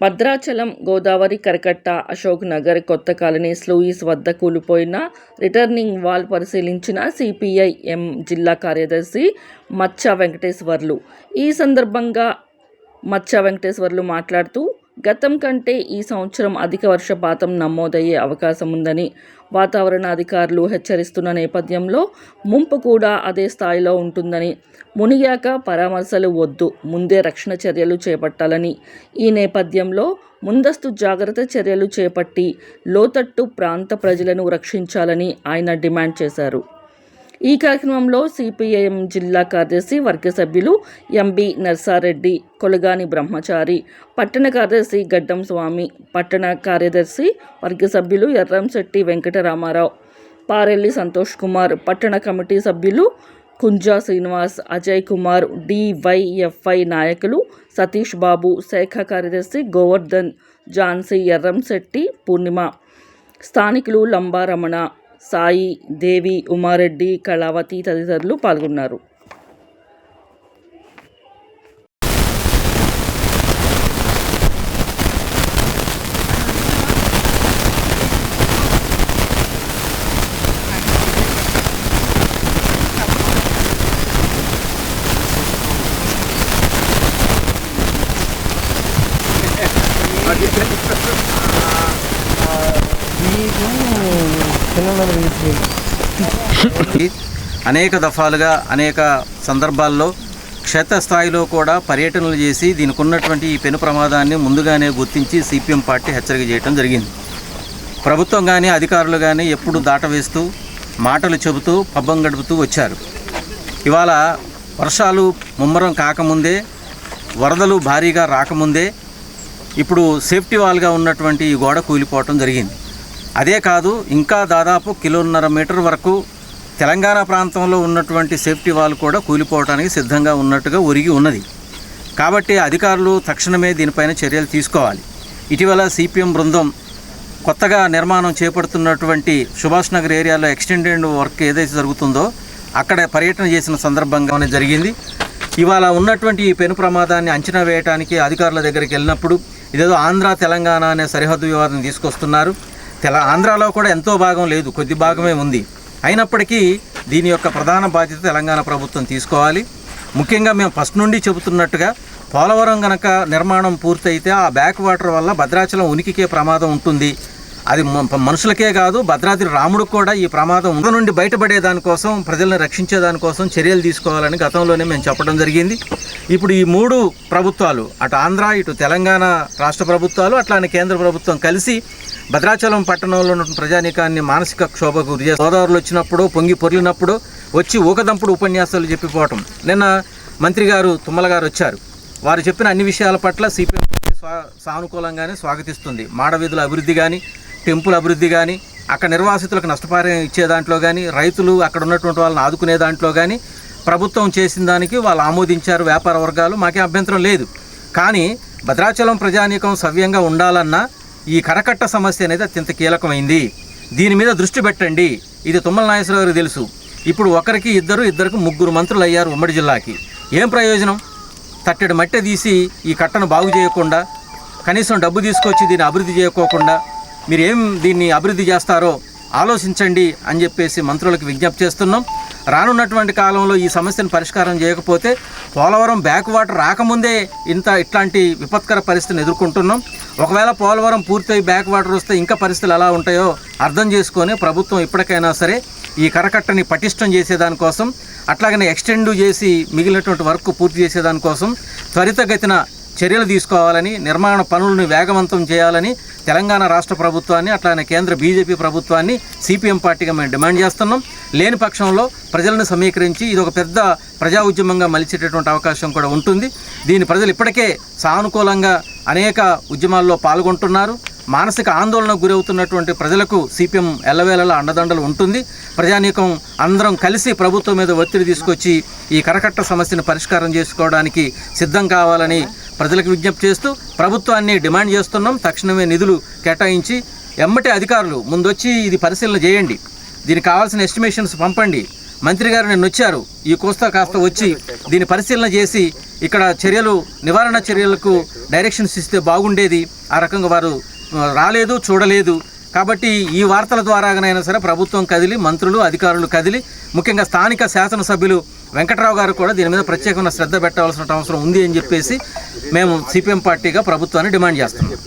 భద్రాచలం గోదావరి కరకట్ట అశోక్ నగర్ కొత్త colony sluice వద్ద కూలిపోయిన రిటర్నింగ్ వాల్ పరిశీలించిన సిపిఐ ఎం జిల్లా కార్యదర్శి మచ్చ వెంకటేశ్వర్లు. ఈ సందర్భంగా మచ్చ వెంకటేశ్వర్లు మాట్లాడుతూ గతం కంటే ఈ సంవత్సరం అధిక వర్షపాతం నమోదయ్యే అవకాశం ఉందని వాతావరణ అధికారులు హెచ్చరిస్తున్న నేపథ్యంలో ముంపు కూడా అదే స్థాయిలో ఉంటుందని మునిగాక పరామర్శలు వద్దు ముందే రక్షణ చర్యలు చేపట్టాలని. ఈ నేపథ్యంలో ముందస్తు జాగ్రత్త చర్యలు చేపట్టి లోతట్టు ప్రాంత ప్రజలను రక్షించాలని ఆయన డిమాండ్ చేశారు. ఈ కార్యక్రమంలో సిపిఐఎం జిల్లా కార్యదర్శి వర్గ సభ్యులు ఎంబి నర్సారెడ్డి కొలగాని బ్రహ్మచారి పట్టణ కార్యదర్శి గడ్డం స్వామి పట్టణ కార్యదర్శి వర్గ సభ్యులు ఎర్రంశెట్టి వెంకటరామారావు పారెల్లి సంతోష్ కుమార్ పట్టణ కమిటీ సభ్యులు కుంజా శ్రీనివాస్ అజయ్ కుమార్ డివైఎఫ్ఐ నాయకులు సతీష్ బాబు శాఖ కార్యదర్శి గోవర్ధన్ ఝాన్సీ ఎర్రంశెట్టి పూర్ణిమ స్థానికులు లంబారమణ సాయి దేవి ఉమారెడ్డి కళావతి తదితరులు పాల్గొన్నారు. అనేక దఫాలుగా అనేక సందర్భాల్లో క్షేత్రస్థాయిలో కూడా పర్యటనలు చేసి దీనికి ఉన్నటువంటి ఈ పెను ప్రమాదాన్ని ముందుగానే గుర్తించి సిపిఎం పార్టీ హెచ్చరిక చేయడం జరిగింది. ప్రభుత్వం కానీ అధికారులు కానీ ఎప్పుడు దాటవేస్తూ మాటలు చెబుతూ పబ్బం గడుపుతూ వచ్చారు. ఇవాళ వర్షాలు ముమ్మరం కాకముందే వరదలు భారీగా రాకముందే ఇప్పుడు సేఫ్టీ వాల్గా ఉన్నటువంటి ఈ గోడ కూలిపోవటం జరిగింది. అదే కాదు ఇంకా దాదాపు కిలోన్నర మీటర్ వరకు తెలంగాణ ప్రాంతంలో ఉన్నటువంటి సేఫ్టీ వాల్ కూడా కూలిపోవడానికి సిద్ధంగా ఉన్నట్టుగా ఒరిగి ఉన్నది. కాబట్టి అధికారులు తక్షణమే దీనిపైన చర్యలు తీసుకోవాలి. ఇటీవల సిపిఎం బృందం కొత్తగా నిర్మాణం చేపడుతున్నటువంటి సుభాష్ నగర్ ఏరియాలో ఎక్స్టెండెడ్ వర్క్ ఏదైతే జరుగుతుందో అక్కడ పర్యటన చేసిన సందర్భంగానే జరిగింది. ఇవాళ ఉన్నటువంటి ఈ పెను ప్రమాదాన్ని అంచనా వేయడానికి అధికారుల దగ్గరికి వెళ్ళినప్పుడు ఇదేదో ఆంధ్ర తెలంగాణ అనే సరిహద్దు వివాదం తీసుకొస్తున్నారు. తెల ఆంధ్రాలో కూడా ఎంతో భాగం లేదు కొద్ది భాగమే ఉంది. అయినప్పటికీ దీని యొక్క ప్రధాన బాధ్యత తెలంగాణ ప్రభుత్వం తీసుకోవాలి. ముఖ్యంగా మేము ఫస్ట్ నుండి చెబుతున్నట్టుగా పోలవరం గనక నిర్మాణం పూర్తయితే ఆ బ్యాక్ వాటర్ వల్ల భద్రాచలం ఉనికికే ప్రమాదం ఉంటుంది. అది మనుషులకే కాదు భద్రాద్రి రాముడికి కూడా ఈ ప్రమాదం ఉండ నుండి బయటపడే దానికోసం ప్రజల్ని రక్షించే దానికోసం చర్యలు తీసుకోవాలని గతంలోనే మేము చెప్పడం జరిగింది. ఇప్పుడు ఈ మూడు ప్రభుత్వాలు అటు ఆంధ్ర ఇటు తెలంగాణ రాష్ట్ర ప్రభుత్వాలు అట్లానే కేంద్ర ప్రభుత్వం కలిసి భద్రాచలం పట్టణంలో ఉన్న ప్రజానీకాన్ని మానసిక క్షోభకు గురి గోదావరిలో వచ్చినప్పుడు పొంగి పొర్లినప్పుడు వచ్చి ఊకదంపుడు ఉపన్యాసాలు చెప్పిపోవటం. నిన్న మంత్రి గారు తుమ్మల గారు వచ్చారు. వారు చెప్పిన అన్ని విషయాల పట్ల సిపిఎం స్వా సానుకూలంగానే స్వాగతిస్తుంది. మాడవీధుల అభివృద్ధి కానీ టెంపుల్ అభివృద్ధి కానీ అక్కడ నిర్వాసితులకు నష్టపరిహారం ఇచ్చే దాంట్లో కానీ రైతులు అక్కడ ఉన్నటువంటి వాళ్ళని ఆదుకునే దాంట్లో కానీ ప్రభుత్వం చేసిన దానికి వాళ్ళు ఆమోదించారు వ్యాపార వర్గాలు. మాకే అభ్యంతరం లేదు. కానీ భద్రాచలం ప్రజానీకం సవ్యంగా ఉండాలన్నా ఈ కరకట్ట సమస్య అనేది అత్యంత కీలకమైంది. దీని మీద దృష్టి పెట్టండి. ఇది తుమ్మల నాగేశ్వరరావు గారికి తెలుసు. ఇప్పుడు ఒకరికి ఇద్దరు ఇద్దరికి ముగ్గురు మంత్రులు అయ్యారు ఉమ్మడి జిల్లాకి. ఏం ప్రయోజనం? తట్టెడు మట్టె తీసి ఈ కట్టను బాగు చేయకుండా కనీసం డబ్బు తీసుకొచ్చి దీన్ని అభివృద్ధి చేయకోకుండా మీరు ఏం దీన్ని అభివృద్ధి చేస్తారో ఆలోచించండి అని చెప్పేసి మంత్రులకు విజ్ఞప్తి చేస్తున్నాం. రానున్నటువంటి కాలంలో ఈ సమస్యను పరిష్కారం చేయకపోతే పోలవరం బ్యాక్ వాటర్ రాకముందే ఇంత ఇట్లాంటి విపత్కర పరిస్థితిని ఎదుర్కొంటున్నాం. ఒకవేళ పోలవరం పూర్తయి బ్యాక్ వాటర్ వస్తే ఇంకా పరిస్థితులు ఎలా ఉంటాయో అర్థం చేసుకొని ప్రభుత్వం ఇప్పటికైనా సరే ఈ కరకట్టని పటిష్టం చేసేదానికోసం అట్లాగనే ఎక్స్టెండ్ చేసి మిగిలినటువంటి వర్క్ పూర్తి చేసేదానికోసం త్వరితగతిన చర్యలు తీసుకోవాలని నిర్మాణ పనులను వేగవంతం చేయాలని తెలంగాణ రాష్ట్ర ప్రభుత్వాన్ని అట్లానే కేంద్ర బీజేపీ ప్రభుత్వాన్ని సిపిఎం పార్టీగా మేము డిమాండ్ చేస్తున్నాం. లేని పక్షంలో ప్రజలను సమీకరించి ఇది ఒక పెద్ద ప్రజా ఉద్యమంగా మలిచేటటువంటి అవకాశం కూడా ఉంటుంది. దీని ప్రజలు ఇప్పటికే సానుకూలంగా అనేక ఉద్యమాల్లో పాల్గొంటున్నారు. మానసిక ఆందోళనకు గురవుతున్నటువంటి ప్రజలకు సిపిఎం ఎల్లవేళలా అండదండలు ఉంటుంది. ప్రజానీకం అందరం కలిసి ప్రభుత్వం మీద ఒత్తిడి తీసుకొచ్చి ఈ కరకట్ట సమస్యను పరిష్కారం చేసుకోవడానికి సిద్ధం కావాలని ప్రజలకు విజ్ఞప్తి చేస్తూ ప్రభుత్వాన్ని డిమాండ్ చేస్తున్నాం. తక్షణమే నిధులు కేటాయించి ఎమ్మటి అధికారులు ముందొచ్చి ఇది పరిశీలన చేయండి. దీనికి కావాల్సిన ఎస్టిమేషన్స్ పంపండి. మంత్రి గారు నిన్న వచ్చారు. ఈ కోస్తా కాస్త వచ్చి దీని పరిశీలన చేసి ఇక్కడ చర్యలు నివారణ చర్యలకు డైరెక్షన్స్ ఇస్తే బాగుండేది. ఆ రకంగా వారు రాలేదు చూడలేదు. కాబట్టి ఈ వార్తల ద్వారాగానైనా సరే ప్రభుత్వం కదిలి మంత్రులు అధికారులు కదిలి ముఖ్యంగా స్థానిక శాసనసభ్యులు వెంకట్రావు గారు కూడా దీని మీద ప్రత్యేకమైన శ్రద్ధ పెట్టాల్సిన అవసరం ఉంది అని చెప్పేసి మేము సిపిఎం పార్టీగా ప్రభుత్వాన్ని డిమాండ్ చేస్తున్నాం.